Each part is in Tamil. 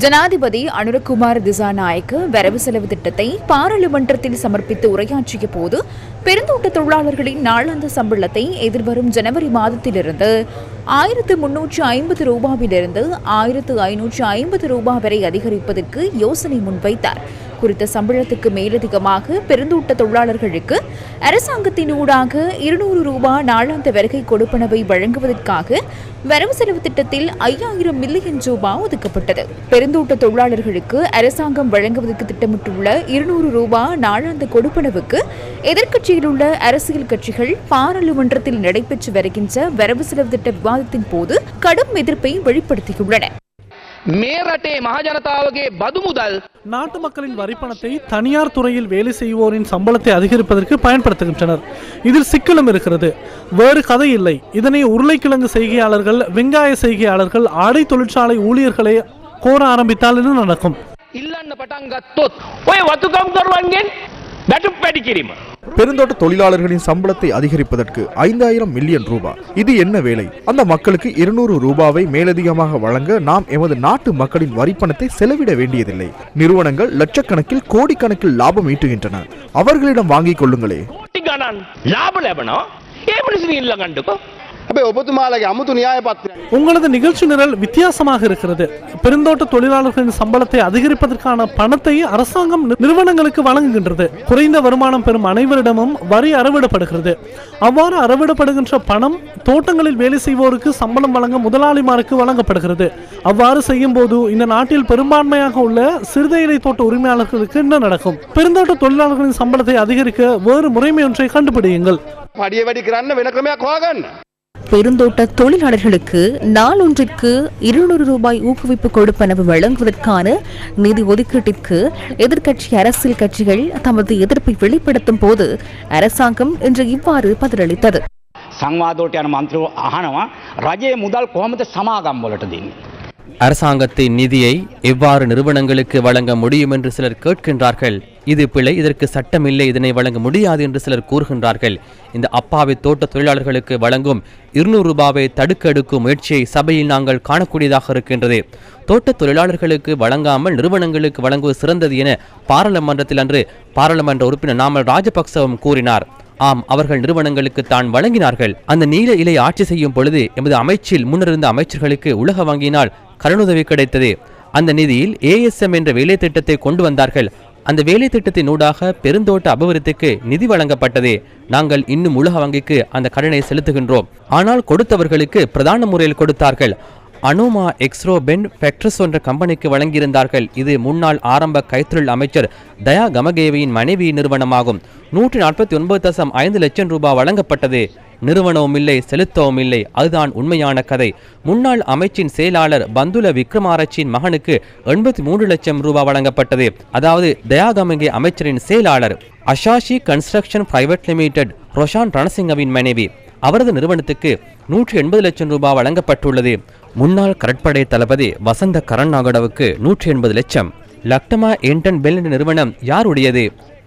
ஜனாதிபதி அனுரகுமார் திசாநாயக்கு வரவு செலவு திட்டத்தை பாராளுமன்றத்தில் சமர்ப்பித்து உரையாற்றிய போது பெருந்தோட்ட தொழிலாளர்களின் நாளாந்த சம்பளத்தை எதிர்வரும் ஜனவரி மாதத்திலிருந்து ஆயிரத்து முன்னூற்று ஐம்பது ரூபாவிலிருந்து ஆயிரத்து ஐநூற்று ஐம்பது ரூபாய் வரை அதிகரிப்பதற்கு யோசனை முன்வைத்தார். குறித்த சம்பளத்துக்கு மேலதிகமாக பெருந்தோட்ட தொழிலாளர்களுக்கு அரசாங்கத்தின் ஊடாக இருநூறு ரூபாய் நாளாந்த வருகை கொடுப்பனவை வழங்குவதற்காக வரவு செலவு திட்டத்தில் ஐயாயிரம் மில்லியன் ரூபாய் ஒதுக்கப்பட்டது. பெருந்தோட்ட தொழிலாளர்களுக்கு அரசாங்கம் வழங்குவதற்கு திட்டமிட்டுள்ள இருநூறு ரூபாய் நாளாந்த கொடுப்பனவுக்கு எதிர்க்கட்சியில் உள்ள அரசியல் கட்சிகள் பாராளுமன்றத்தில் நடைபெற்று வருகின்ற வரவு செலவு திட்ட விவாதத்தின் போது கடும் எதிர்ப்பை வெளிப்படுத்தியுள்ளன. මේ රටේ මහජනතාවගේ බදු මුදල් நாட்டு மக்களின் வரிப்பணத்தை தனியார் துறையில் வேலை செய்வோரின் சம்பளத்தை அதிகரிப்பதற்கு பயன்படுத்துகின்றனர் இதில் சிக்கலும் இருக்கிறது வேறு கதை இல்லை இதனை உருளைக்கிழங்கு செய்கையாளர்கள் வெங்காய செய்கையாளர்கள் ஆடை தொழிற்சாலை ஊழியர்களை கோர ஆரம்பித்தால் என்ன நடக்கும் ඉල්ලන්න පටන් ගත්තොත් ඔය වතුකම් කරුවන්ගෙන් වැටුප් වැඩි කිරීම. பெருந்தோட்ட தொழிலாளர்களின் சம்பளத்தை அதிகரிப்பதற்கு ஐந்தாயிரம் மில்லியன் ரூபாய் இது என்ன வேலை? அந்த மக்களுக்கு இருநூறு ரூபாவை மேலதிகமாக வழங்க நாம் எமது நாட்டு மக்களின் வரிப்பணத்தை செலவிட வேண்டியதில்லை. நிறுவனங்கள் லட்சக்கணக்கில் கோடிக்கணக்கில் லாபம் ஈட்டுகின்றன. அவர்களிடம் வாங்கிக் கொள்ளுங்களே. ටි உங்களது நிகழ்ச்சி நிரல் வித்தியாசமாக இருக்கிறது. பெருந்தோட்ட தொழிலாளர்களின் சம்பளத்தை அதிகரிப்பதற்கான பணத்தை அரசாங்கம் நிறுவனங்களுக்கு வழங்குகின்றது. குறைந்த வருமானம் பெறும் அனைவரிடமும் வரி அறவிடப்படுகிறது. அவ்வாறு அறவிடப்படுகின்ற பணம் தோட்டங்களில் வேலை செய்வோருக்கு சம்பளம் வழங்க முதலாளிமாருக்கு வழங்கப்படுகிறது. அவ்வாறு செய்யும் போது இந்த நாட்டில் பெரும்பான்மையாக உள்ள சிறுதையிலை தோட்ட உரிமையாளர்களுக்கு என்ன நடக்கும்? பெருந்தோட்ட தொழிலாளர்களின் சம்பளத்தை அதிகரிக்க வேறு முறைமை ஒன்றை கண்டுபிடியுங்கள். படிய வெடிக்கிறான்னு விளக்கமே கோகன். பெருந்தோட்ட தொழிலாளர்களுக்கு நாளொன்றிற்கு இருநூறு ரூபாய் ஊக்குவிப்பு கொடுப்பனவு வழங்குவதற்கான நிதி ஒதுக்கீட்டிற்கு எதிர்க்கட்சி அரசியல் கட்சிகள் தமது எதிர்ப்பை வெளிப்படுத்தும் போது அரசாங்கம் இன்று இவ்வாறு பதிலளித்தது සංවාදෝට යන මන්ත්‍රෝ අහනවා රජයේ මුදල් කොහොමද සමාගම් වලට දෙන්නේ. அரசாங்கத்தின் நிதியை எவ்வாறு நிறுவனங்களுக்கு வழங்க முடியும் என்று சிலர் கேட்கின்றார்கள். இது பிழை இதற்கு சட்டமில்லை இதனை வழங்க முடியாது என்று சிலர் கூறுகின்றார்கள். இந்த அப்பாவி தோட்ட தொழிலாளர்களுக்கு வழங்கும் இருநூறு ரூபாவை தடுக்க எடுக்கும் முயற்சியை சபையில் நாங்கள் காணக்கூடியதாக இருக்கின்றது. தோட்ட தொழிலாளர்களுக்கு வழங்காமல் நிறுவனங்களுக்கு வழங்குவது சிறந்தது என பாராளுமன்றத்தில் அன்று பாராளுமன்ற உறுப்பினர் நாமல் ராஜபக்சவும் கூறினார். ஆம் அவர்கள் நிறுவனங்களுக்கு தான் வழங்கினார்கள். அந்த நீல இலை ஆட்சி செய்யும் பொழுது எமது அமைச்சில் முன்னிருந்த அமைச்சர்களுக்கு உலக வங்கியினால் கடனுதவி கிடைத்தது. அந்த நிதியில் ஏஎஸ்எம் என்ற வேலை திட்டத்தை கொண்டு வந்தார்கள். அந்த வேலை திட்டத்தின் ஊடாக பெருந்தோட்ட அபிவிருத்திக்கு நிதி வழங்கப்பட்டது. நாங்கள் இன்னும் உலக வங்கிக்கு அந்த கடனை செலுத்துகின்றோம். ஆனால் கொடுத்தவர்களுக்கு பிரதான முறையில் கொடுத்தார்கள். அனோமா எக்ஸ்ரோ பென் ஃபேக்ட்ரஸ் என்ற கம்பெனிக்கு வழங்கியிருந்தார்கள். இது முன்னாள் ஆரம்ப கைத்தொழில் அமைச்சர் தயா கமகேவியின் மனைவி நிறுவனமாகும். நூற்றி நாற்பத்தி ஒன்பது தசம் ஐந்து லட்சம் ரூபாய் வழங்கப்பட்டது. நிறுவனவும் இல்லை செலுத்தவும் இல்லை அதுதான் உண்மையான கதை. முன்னாள் அமைச்சின் செயலாளர் பந்துல விக்ரமாராச்சியின் மகனுக்கு எண்பத்தி மூன்று லட்சம் ரூபாய் வழங்கப்பட்டது. அதாவது தயாகமகே அமைச்சரின் செயலாளர் Ashashi construction private limited Roshan ரணசிங்கவின் மனைவி. அவரது நிறுவனத்துக்கு நூற்றி எண்பது லட்சம் ரூபாய் வழங்கப்பட்டுள்ளது. முன்னாள் கடற்படை தளபதி வசந்த கரண் நாகடவுக்கு நூற்றி எண்பது லட்சம். லக்டமா என்டன் பெல் நிறுவனம் யாருடையது?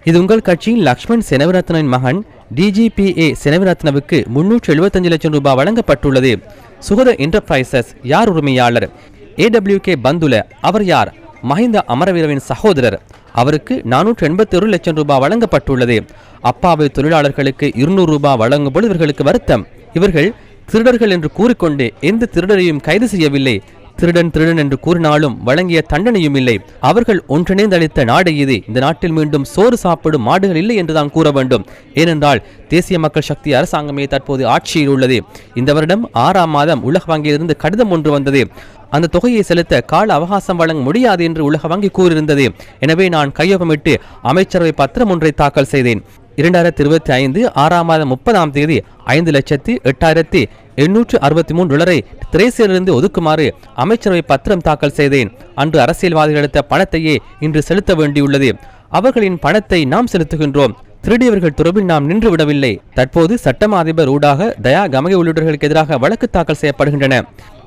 இது உங்கள் கட்சியின் லக்ஷ்மண் செனவரத்னின் மகன் டிஜிபிஏ செனவிரத்னவுக்கு முன்னூற்று எழுபத்தஞ்சு லட்சம் ரூபாய் வழங்கப்பட்டுள்ளது. சுகத என்டர்பிரைசஸ் யார் உரிமையாளர்? ஏடபிள்யூகே பந்துல அவர் யார்? மஹிந்த அமரவீரவின் சகோதரர். அவருக்கு நானூற்று எண்பத்தி ஒரு லட்சம் ரூபாய் வழங்கப்பட்டுள்ளது. அப்பாவி தொழிலாளர்களுக்கு இருநூறு ரூபாய் வழங்கும்போது இவர்களுக்கு வருத்தம். இவர்கள் திருடர்கள் என்று கூறிக்கொண்டு எந்த திருடரையும் கைது செய்யவில்லை. திருடன் திருடன் என்று கூறினாலும் வழங்கிய தண்டனையும் இல்லை. அவர்கள் ஒன்றிணைந்து அளித்த நாடு இது. இந்த நாட்டில் மீண்டும் சோறு சாப்பிடும் மாடுகள் இல்லை என்றுதான் கூற வேண்டும். ஏனென்றால் தேசிய மக்கள் சக்தி அரசாங்கமே தற்போது ஆட்சியில் உள்ளது. இந்த வருடம் ஆறாம் மாதம் உலக வங்கியிலிருந்து கடிதம் ஒன்று வந்தது. அந்த தொகையை செலுத்த கால அவகாசம் வழங்க முடியாது என்று உலக வங்கி கூறியிருந்தது. எனவே நான் கையொப்பமிட்டு அமைச்சரவை பத்திரம் ஒன்றை தாக்கல் செய்தேன். இரண்டாயிரத்தி இருபத்தி ஐந்து ஆறாம் மாதம் முப்பதாம் தேதி ஐந்து லட்சத்தி எட்டாயிரத்தி எண்ணூற்று அறுபத்தி மூன்று பேரை திரைசேரிலிருந்து ஒதுக்குமாறு அமைச்சரவை பத்திரம் தாக்கல் செய்தேன். அன்று அரசியல்வாதிகள் எடுத்த பணத்தையே இன்று செலுத்த வேண்டியுள்ளது. அவர்களின் பணத்தை நாம் செலுத்துகின்றோம். திருடியவர்கள் தொடர்பில் நாம் நின்றுவிடவில்லை. தற்போது சட்டமா அதிபர் ஊடாக தயா கமக உள்ளிட்டவர்களுக்கு எதிராக வழக்கு தாக்கல் செய்யப்படுகின்றன.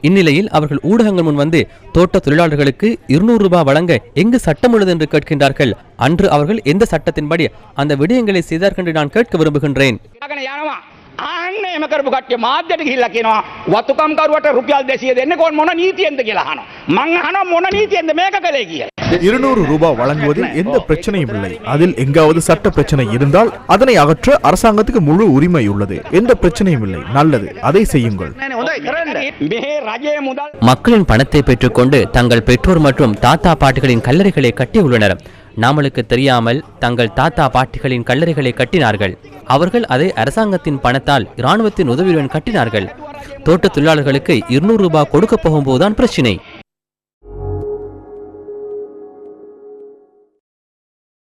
இந்நிலையில் அவர்கள் ஊடகங்கள் முன் வந்து தோட்ட தொழிலாளர்களுக்கு இருநூறு ரூபாய் வழங்க எங்கு சட்டம் உள்ளது என்று கேட்கின்றார்கள். அன்று அவர்கள் எந்த சட்டத்தின்படி அந்த விடயங்களை செய்தார்கள் என்று நான் கேட்க விரும்புகின்றேன். ආන්න එම කරපු කට්ටිය මාධ්‍යට ගිහිල්ලා කියනවා වතුකම්කරුවට රුපියල් 200 දෙන්න කොහොම මොන නීතියෙන්ද කියලා අහනවා. මං අහනවා මොන නීතියෙන්ද මේක කළේ කියලා. இருநூறு ரூபாய் வழங்குவதில் எந்த பிரச்சனையும் இல்லை அதில் எங்காவது சட்ட பிரச்சனை இருந்தால் அதனை அகற்ற அரசாங்கத்துக்கு முழு உரிமை உள்ளது எந்த பிரச்சனையும் இல்லை நல்லது அதை செய்யுங்கள் මෙහේ රජයේ මුදල් மக்களின் பணத்தை பெற்றுக்கொண்டு தங்கள் பெற்றோர் மற்றும் தாத்தா பாட்டிகளின் கல்லறைகளை கட்டியுள்ளனர் நாமளுக்கு தெரியாமல் தங்கள் தாத்தா பாட்டிகளின் கல்லறைகளை கட்டினார்கள். அவர்கள் அதை அரசாங்கத்தின் பணத்தால் இராணுவத்தின் உதவியுடன் கட்டினார்கள். தோட்ட தொழிலாளர்களுக்கு இருநூறு ரூபாய் கொடுக்க போகும்போதுதான் பிரச்சினை.